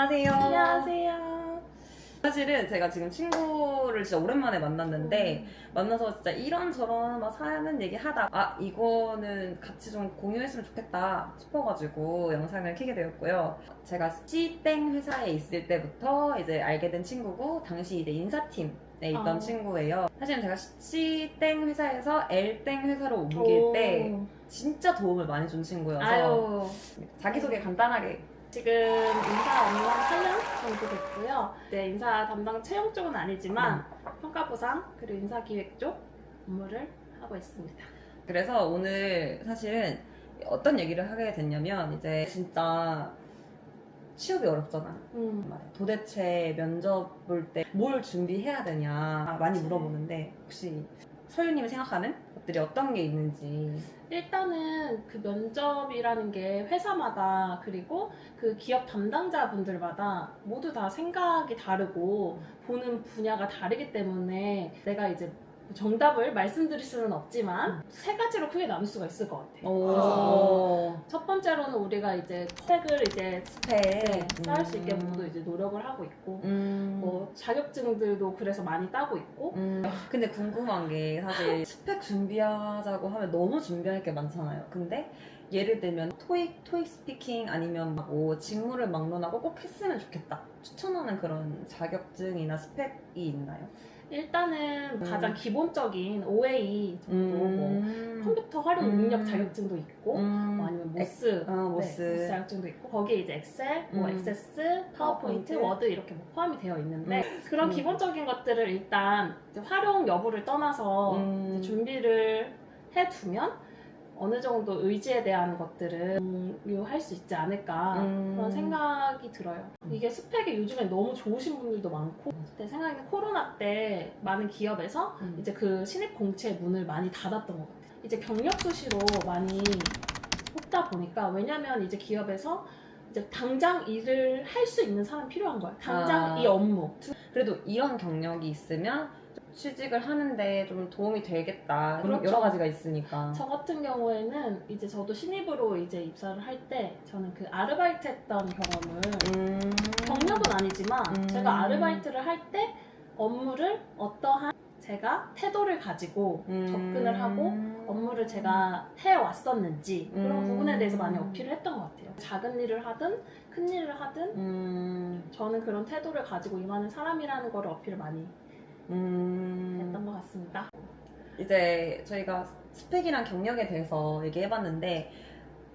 안녕하세요. 안녕하세요. 사실은 제가 지금 친구를 진짜 오랜만에 만났는데 음. 만나서 진짜 이런저런 막 사는 얘기 하다 아 이거는 같이 좀 공유했으면 좋겠다 싶어가지고 영상을 켜게 되었고요. 제가 C땡 회사에 있을 때부터 이제 알게 된 친구고 당시 이제 인사팀 에 있던 아. 친구예요. 사실은 제가 C땡 회사에서 L땡 회사로 옮길 때 오. 진짜 도움을 많이 준 친구여서 아유 자기소개 간단하게 지금 인사 업무 한 8년 정도 됐고요. 네, 인사 담당 채용 쪽은 아니지만 평가 보상 그리고 인사 기획 쪽 업무를 하고 있습니다. 그래서 오늘 사실은 어떤 얘기를 하게 됐냐면 이제 진짜 취업이 어렵잖아. 음. 도대체 면접 볼 때 뭘 준비해야 되냐 많이. 물어보는데 혹시 서유님이 생각하는 것들이 어떤 게 있는지 일단은 그 면접이라는 게 회사마다 그리고 그 기업 담당자분들마다 모두 다 생각이 다르고 보는 분야가 다르기 때문에 내가 이제 정답을 말씀드릴 수는 없지만 세 가지로 크게 나눌 수가 있을 것 같아요. 오 우리가 이제 스펙을 이제 스펙 네, 쌓을 수 있게 음. 모두 이제 노력을 하고 있고 음. 뭐 자격증들도 그래서 많이 따고 있고 음, 근데 궁금한 게 사실 스펙 준비하자고 하면 너무 준비할 게 많잖아요. 근데 예를 들면 토익, 토익 스피킹 아니면 뭐 직무를 막론하고 꼭 했으면 좋겠다. 추천하는 그런 자격증이나 스펙이 있나요? 일단은 음. 가장 기본적인 OA 정도 뭐 컴퓨터 활용 능력 음. 자격증도 있고 음. 뭐 아니면 모스 어, 모스. 네, 모스 자격증도 있고 거기에 이제 엑셀, 뭐 음. 액세스, 파워포인트, 파워포인트. 워드 이렇게 뭐 포함이 되어 있는데 그런 음. 기본적인 것들을 일단 이제 활용 여부를 떠나서 음. 이제 준비를 해두면 어느 정도 의지에 대한 것들을 공유할 수 있지 않을까 음. 그런 생각이 들어요. 이게 스펙이 요즘에 너무 좋으신 분들도 많고 내 생각에는 코로나 때 많은 기업에서 음. 이제 그 신입 공채 문을 많이 닫았던 것 같아요. 이제 경력 수시로 많이 뽑다 보니까 왜냐면 이제 기업에서 이제 당장 일을 할 수 있는 사람 필요한 거야. 당장 아. 이 업무. 그래도 이런 경력이 있으면 취직을 하는데 좀 도움이 되겠다. 그렇죠. 여러 가지가 있으니까. 저 같은 경우에는 이제 저도 신입으로 이제 입사를 할 때 저는 그 아르바이트 했던 경험을 음. 경력은 아니지만 음. 제가 아르바이트를 할 때 업무를 어떠한 제가 태도를 가지고 음. 접근을 하고 업무를 제가 해왔었는지 그런 음. 부분에 대해서 많이 어필을 했던 것 같아요. 작은 일을 하든 큰 일을 하든 음. 저는 그런 태도를 가지고 임하는 사람이라는 거를 어필을 많이 음. 했던 것 같습니다. 이제 저희가 스펙이랑 경력에 대해서 얘기해봤는데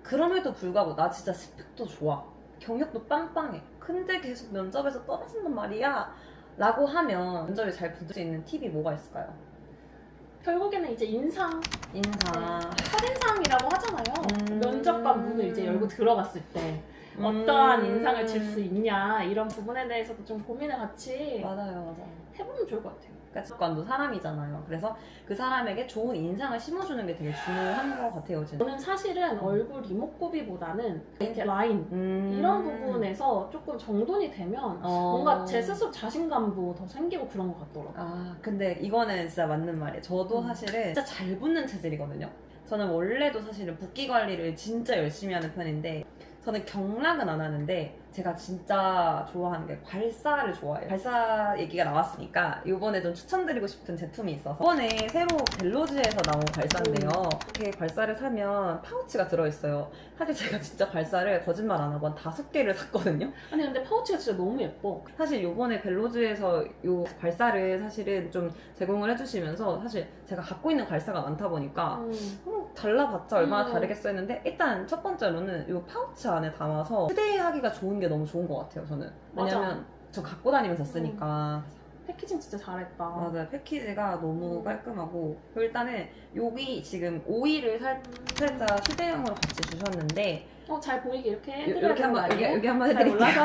그럼에도 불구하고 나 진짜 스펙도 좋아 경력도 빵빵해 근데 계속 면접에서 떨어진단 말이야 라고 하면 면접에 잘 붙을 수 있는 팁이 뭐가 있을까요? 결국에는 이제 인상, 인사 첫인상이라고 하잖아요. 음. 면접관 문을 이제 열고 들어갔을 때 어떠한 음. 인상을 줄수 있냐 이런 부분에 대해서도 좀 고민을 같이 맞아요 맞아요 해보면 좋을 것 같아요. 그러니까 관도 사람이잖아요 그래서 그 사람에게 좋은 인상을 심어주는 게 되게 중요한 것 같아요 진짜 저는 사실은 얼굴 이목구비보다는 이렇게 라인 음. 이런 부분에서 조금 정돈이 되면 어. 뭔가 제 스스로 자신감도 더 생기고 그런 것 같더라고요. 아, 근데 이거는 진짜 맞는 말이에요. 저도 음. 사실은 진짜 잘 붙는 체질이거든요. 저는 원래도 사실은 붓기 관리를 진짜 열심히 하는 편인데, 저는 경락은 안 하는데, 제가 진짜 좋아하는 게 발사를 좋아해요. 발사 얘기가 나왔으니까, 이번에 좀 추천드리고 싶은 제품이 있어서, 이번에 새로 벨로즈에서 나온 발사인데요. 이렇게 발사를 사면 파우치가 들어있어요. 사실 제가 진짜 발사를 거짓말 안 하고 한 다섯 개를 샀거든요. 아니 근데 파우치가 진짜 너무 예뻐. 사실 요번에 벨로즈에서 요 발사를 사실은 좀 제공을 해주시면서 사실 제가 갖고 있는 발사가 많다 보니까 음. 어, 달라봤자 얼마나 음. 다르겠어 했는데 일단 첫 번째로는 요 파우치 안에 담아서 휴대하기가 좋은 게 너무 좋은 것 같아요 저는 맞아. 왜냐면 저 갖고 다니면서 쓰니까 패키징 진짜 잘했다. 맞아요 패키지가 너무 음. 깔끔하고 일단은 여기 지금 오일을 살, 살짝 휴대용으로 같이 주셨는데 어, 잘 보이게 이렇게 요- 해드려야 이렇게 한번 여기? 여기 한번 잘 해드릴게요.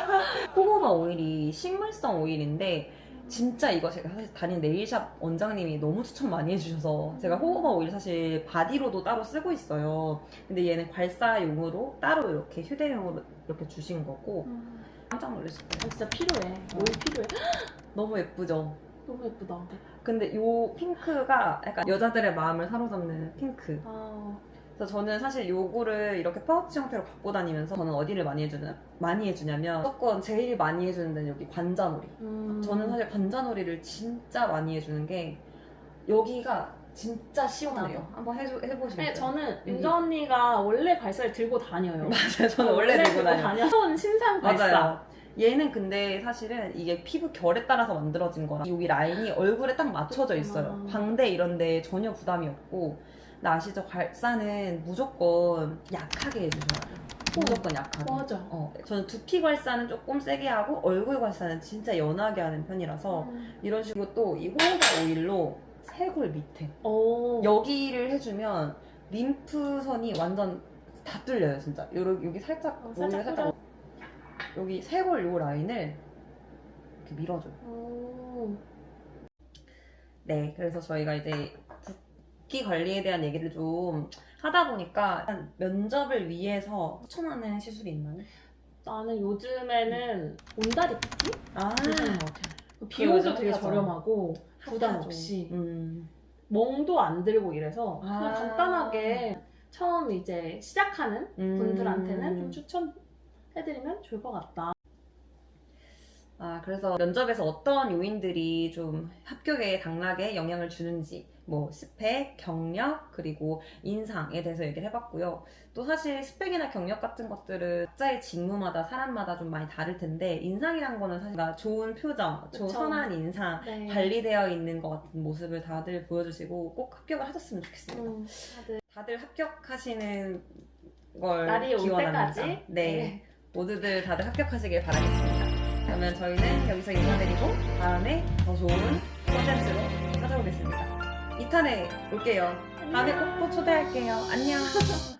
호호바 오일이 식물성 오일인데 진짜 이거 제가 사실 다니는 네일샵 원장님이 너무 추천 많이 해주셔서 제가 호호바 오일 사실 바디로도 따로 쓰고 있어요. 근데 얘는 발사용으로 따로 이렇게 휴대용으로 이렇게 주신 거고 음. 깜짝 놀랐어요. 아, 진짜 필요해. 오일 필요해. 너무 예쁘죠? 너무 예쁘다. 근데 요 핑크가 약간 여자들의 마음을 사로잡는 핑크. 아, 그래서 저는 사실 요거를 이렇게 파우치 형태로 갖고 다니면서 저는 어디를 많이 해주냐 많이 해주냐면 무조건 제일 많이 해주는 데는 여기 관자놀이. 음. 저는 사실 관자놀이를 진짜 많이 해주는 게 여기가 진짜 시원해요. 한번 해줘, 해보시면 네. 저는 윤정 언니가 원래 발사를 들고 다녀요. 맞아요. 저는 원래 들고 다녀요. 다녀온 신상 발사. 맞아요. 얘는 근데 사실은 이게 피부 결에 따라서 만들어진 거라 여기 라인이 얼굴에 딱 맞춰져 있어요. 광대 이런데 전혀 부담이 없고 근데 아시죠? 괄사는 무조건 약하게 해주셔야 돼요. 무조건 약하게. 맞아. 어, 저는 두피 괄사는 조금 세게 하고 얼굴 괄사는 진짜 연하게 하는 편이라서 음. 이런 식으로 또 이 호호바 오일로 쇄골 밑에 오. 여기를 해주면 림프선이 완전 다 뚫려요 진짜 여기, 여기 살짝 어, 오일 살짝 살짝 여기 쇄골 요 라인을 이렇게 밀어줘요 오. 네 그래서 저희가 이제 붓기 관리에 대한 얘기를 좀 하다 보니까 면접을 위해서 추천하는 시술이 있나요? 나는 요즘에는 온다리 붓기? 아 괜찮은 것 같아요. 비용도 되게 핫하죠. 저렴하고 부담 핫하죠. 없이 음. 멍도 안 들고 이래서 그냥 아. 간단하게 처음 이제 시작하는 음. 분들한테는 좀 추천 해드리면 좋을 것 같다. 아, 그래서 면접에서 어떤 요인들이 좀 합격에 당락에 영향을 주는지, 뭐, 스펙, 경력, 그리고 인상에 대해서 얘기를 해봤고요. 또 사실 스펙이나 경력 같은 것들은 각자의 직무마다 사람마다 좀 많이 다를 텐데, 인상이란 거는 사실 좋은 표정, 좋은. 선한 인상, 네. 관리되어 있는 것 같은 모습을 다들 보여주시고 꼭 합격을 하셨으면 좋겠습니다. 음, 다들 다들 합격하시는 걸 날이 올 기원합니다. 때까지 네. 모두들 다들 합격하시길 바라겠습니다. 그러면 저희는 여기서 인사드리고 다음에 더 좋은 콘텐츠로 찾아오겠습니다. 2탄에 올게요. 다음에 꼭또 초대할게요. 안녕.